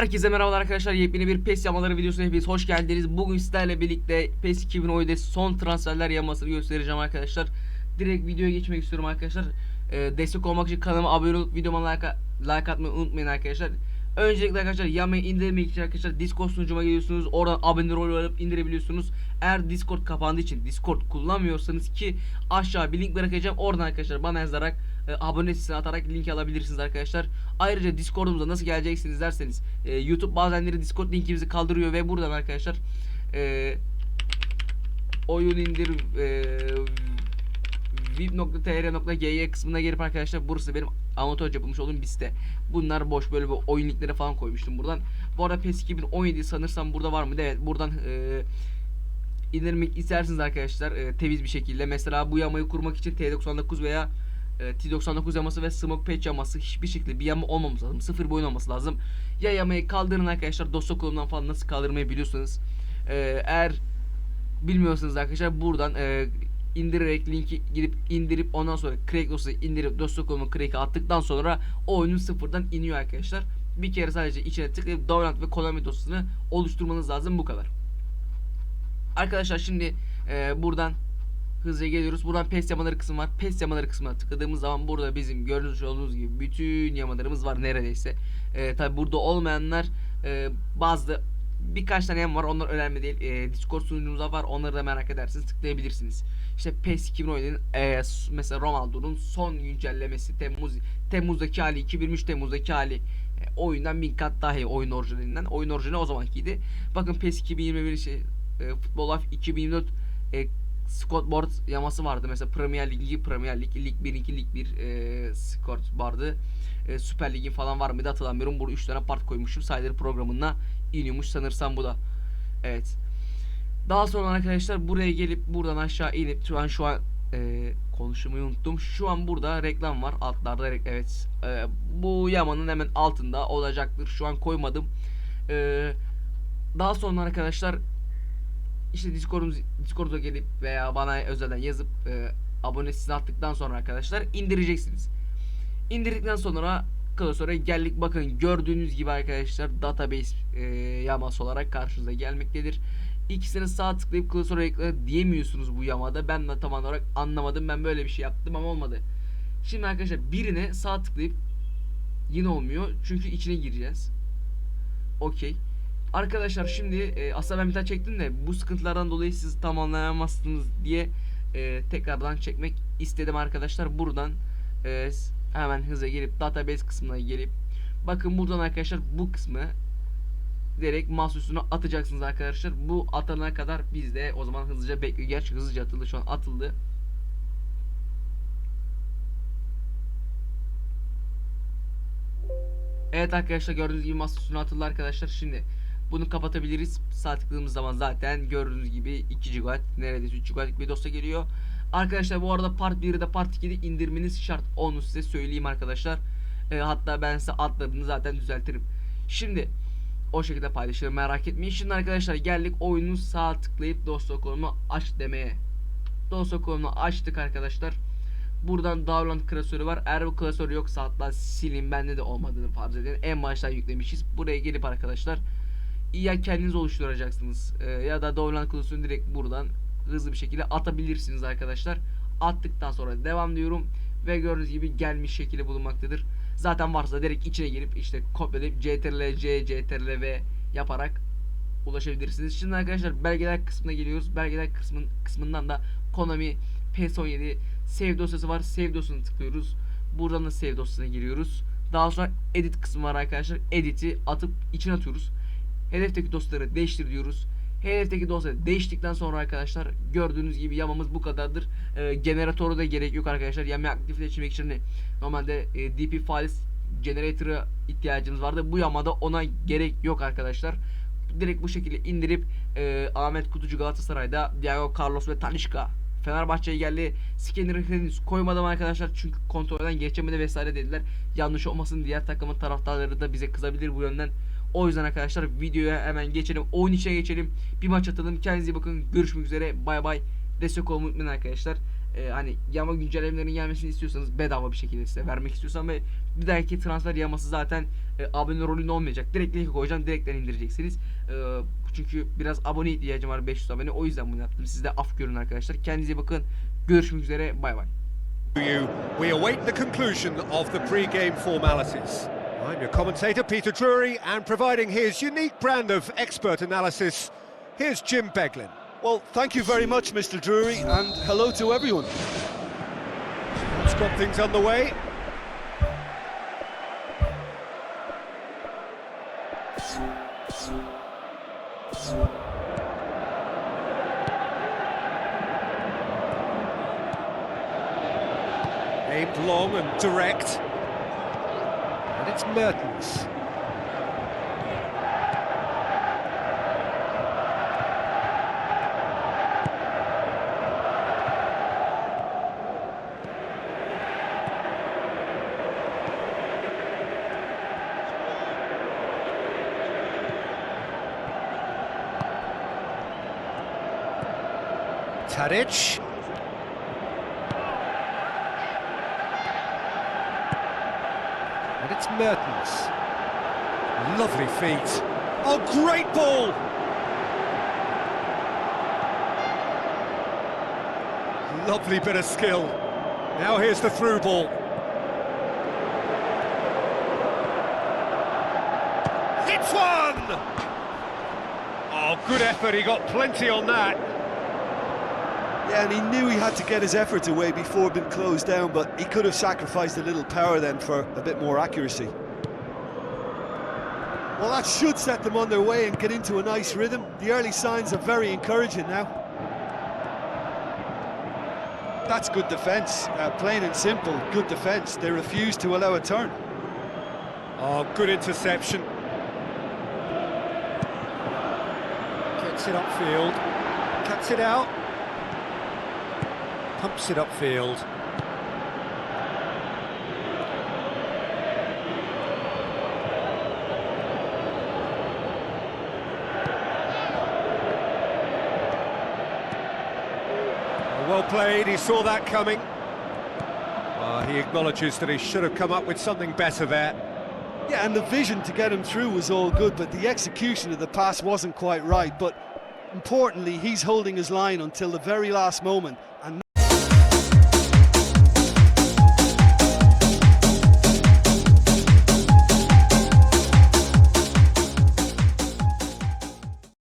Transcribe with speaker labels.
Speaker 1: Herkese merhabalar arkadaşlar. Yepyeni bir PES yamaları videosuna hepiniz hoş geldiniz. Bugün sizlerle birlikte PES 2017 son transferler yamasını göstereceğim arkadaşlar. Direkt videoya geçmek istiyorum arkadaşlar. Ee, destek olmak için kanalıma abone olup videoma like, like atmayı unutmayın arkadaşlar. Öncelikle arkadaşlar yamayı indirmek için arkadaşlar Discord sunucuma geliyorsunuz. Oradan abone rol alıp indirebiliyorsunuz. Eğer Discord kapandığı için Discord kullanmıyorsanız ki aşağı bir link bırakacağım. Oradan arkadaşlar bana yazarak e, abone sitesine atarak link alabilirsiniz arkadaşlar. Ayrıca Discord'umuza nasıl geleceksiniz derseniz e, YouTube bazenleri Discord linkimizi kaldırıyor ve buradan arkadaşlar e, oyun indir e, vip.tr.gy kısmına gelip arkadaşlar burası benim amatörce yapılmış olduğum bir site. Bunlar boş böyle bir oyun linkleri falan koymuştum buradan. Bu arada PES 2017 sanırsam burada var mı? Evet buradan e, indirmek isterseniz arkadaşlar e, temiz bir şekilde mesela bu yamayı kurmak için T99 veya e, T99 yaması ve Smoke Patch yaması hiçbir şekilde bir yama olmaması lazım. Sıfır boyun olması lazım. Ya yamayı kaldırın arkadaşlar dosya kolumdan falan nasıl kaldırmayı biliyorsanız. E, eğer bilmiyorsanız arkadaşlar buradan e, indirerek linki gidip indirip ondan sonra dosyayı indirip dosya kolumu crack'e attıktan sonra o oyunun sıfırdan iniyor arkadaşlar. Bir kere sadece içine tıklayıp download ve Konami dosyasını oluşturmanız lazım bu kadar. Arkadaşlar şimdi buradan hızlıca geliyoruz. Buradan PES yamaları kısmı var. PES yamaları kısmına tıkladığımız zaman burada bizim gördüğünüz olduğunuz gibi bütün yamalarımız var neredeyse. E, tabi burada olmayanlar e, bazı birkaç tane yama var. Onlar önemli değil. E, Discord sunucumuzda var. Onları da merak edersiniz tıklayabilirsiniz. İşte PES 2017'nin e, mesela Ronaldo'nun son güncellemesi Temmuz Temmuz'daki hali 2023 Temmuz'daki hali e, oyundan bin kat daha iyi oyun orijinalinden. Oyun orijinali o zamankiydi. Bakın PES 2021 şey e, Football Life 2024 e, Scoreboard yaması vardı. Mesela Premier Lig, 2, Premier Lig, Lig 1, 2, Lig 1 e, scoreboard vardı. E, Süper Lig'in falan var mıydı hatırlamıyorum. Burada 3 tane part koymuşum. Sayıları programına iniyormuş sanırsam bu da. Evet. Daha sonra arkadaşlar buraya gelip buradan aşağı inip şu an şu an e, konuşmayı unuttum. Şu an burada reklam var. Altlarda evet. E, bu yamanın hemen altında olacaktır. Şu an koymadım. E, daha sonra arkadaşlar işte Discord'umuz Discord'a gelip veya bana özelden yazıp e, abone sitesine attıktan sonra arkadaşlar indireceksiniz. İndirdikten sonra klasöre geldik. Bakın gördüğünüz gibi arkadaşlar database e, yaması olarak karşınıza gelmektedir. İkisini sağ tıklayıp klasöre ekle diyemiyorsunuz bu yamada. Ben de tam olarak anlamadım. Ben böyle bir şey yaptım ama olmadı. Şimdi arkadaşlar birine sağ tıklayıp yine olmuyor. Çünkü içine gireceğiz. Okey. Arkadaşlar şimdi e, aslında ben bir tane çektim de bu sıkıntılardan dolayı siz tamamlayamazsınız diye e, tekrardan çekmek istedim arkadaşlar. Buradan e, hemen hızla gelip database kısmına gelip bakın buradan arkadaşlar bu kısmı direkt mouse üstüne atacaksınız arkadaşlar. Bu atana kadar biz de o zaman hızlıca bekliyor. Gerçi hızlıca atıldı şu an atıldı. Evet arkadaşlar gördüğünüz gibi masa üstüne atıldı arkadaşlar. Şimdi bunu kapatabiliriz. Sağ tıkladığımız zaman zaten gördüğünüz gibi 2 GB neredeyse 3 GB bir dosya geliyor. Arkadaşlar bu arada part 1'i de part 2'de indirmeniz şart. Onu size söyleyeyim arkadaşlar. Ee, hatta ben size adlarını zaten düzeltirim. Şimdi o şekilde paylaşırım merak etmeyin. Şimdi arkadaşlar geldik oyunu sağ tıklayıp dosya kolunu aç demeye. Dosya kolunu açtık arkadaşlar. Buradan download klasörü var. Eğer bu klasör yoksa hatta silin bende de olmadığını farz edin. En baştan yüklemişiz. Buraya gelip arkadaşlar ya kendiniz oluşturacaksınız e, ya da download klasörünü direkt buradan hızlı bir şekilde atabilirsiniz arkadaşlar. Attıktan sonra devam diyorum ve gördüğünüz gibi gelmiş şekilde bulunmaktadır. Zaten varsa direkt içine girip işte kopyalayıp CTRL C, CTRL V yaparak ulaşabilirsiniz. Şimdi arkadaşlar belgeler kısmına geliyoruz. Belgeler kısmın kısmından da Konami PS17 save dosyası var. Save dosyasını tıklıyoruz. Buradan da save dosyasına giriyoruz. Daha sonra edit kısmı var arkadaşlar. Edit'i atıp içine atıyoruz. Hedefteki dosyaları değiştir diyoruz. Hedefteki dosya değiştikten sonra arkadaşlar gördüğünüz gibi yamamız bu kadardır. Ee, generatörü de gerek yok arkadaşlar. Yamayı aktifleştirmek için de normalde e, DP files generator'a ihtiyacımız vardı. Bu yamada ona gerek yok arkadaşlar. Direkt bu şekilde indirip e, Ahmet Kutucu Galatasaray'da Diego Carlos ve Talişka Fenerbahçe'ye geldi. Scanner'ı henüz koymadım arkadaşlar çünkü kontrolden geçemedi vesaire dediler. Yanlış olmasın diğer takımın taraftarları da bize kızabilir bu yönden. O yüzden arkadaşlar videoya hemen geçelim. Oyun içine geçelim. Bir maç atalım. Kendinize bakın. Görüşmek üzere. Bay bay. Destek olmayı unutmayın arkadaşlar. Ee, hani yama güncellemelerinin gelmesini istiyorsanız bedava bir şekilde size vermek istiyorsam ve Bir dahaki transfer yaması zaten e, abone rolünde olmayacak. Direkt linki koyacağım. Direkten indireceksiniz. E, çünkü biraz abone ihtiyacım var 500 abone. O yüzden bunu yaptım. Siz de af görün arkadaşlar. Kendinize bakın. Görüşmek üzere. Bay bay.
Speaker 2: We await the conclusion of the pre-game formalities. I'm your commentator, Peter Drury, and providing his unique brand of expert analysis, here's Jim Beglin.
Speaker 3: Well, thank you very much, Mr. Drury, and hello to everyone.
Speaker 2: Let's got things underway. Aimed long and direct. It's Mertens. Tadic. And it's Mertens. Lovely feet. Oh, great ball! Lovely bit of skill. Now here's the through ball. It's one! Oh, good effort. He got plenty on that.
Speaker 3: Yeah, and he knew he had to get his efforts away before being closed down, but he could have sacrificed a little power then for a bit more accuracy. Well, that should set them on their way and get into a nice rhythm. The early signs are very encouraging now. That's good defence, uh, plain and simple, good defence. They refuse to allow a turn.
Speaker 2: Oh, good interception. Gets it upfield. Cuts it out. Pumps it upfield. Well played, he saw that coming. Ah, he acknowledges that he should have come up with something better there.
Speaker 3: Yeah, and the vision to get him through was all good, but the execution of the pass wasn't quite right. But importantly, he's holding his line until the very last moment, and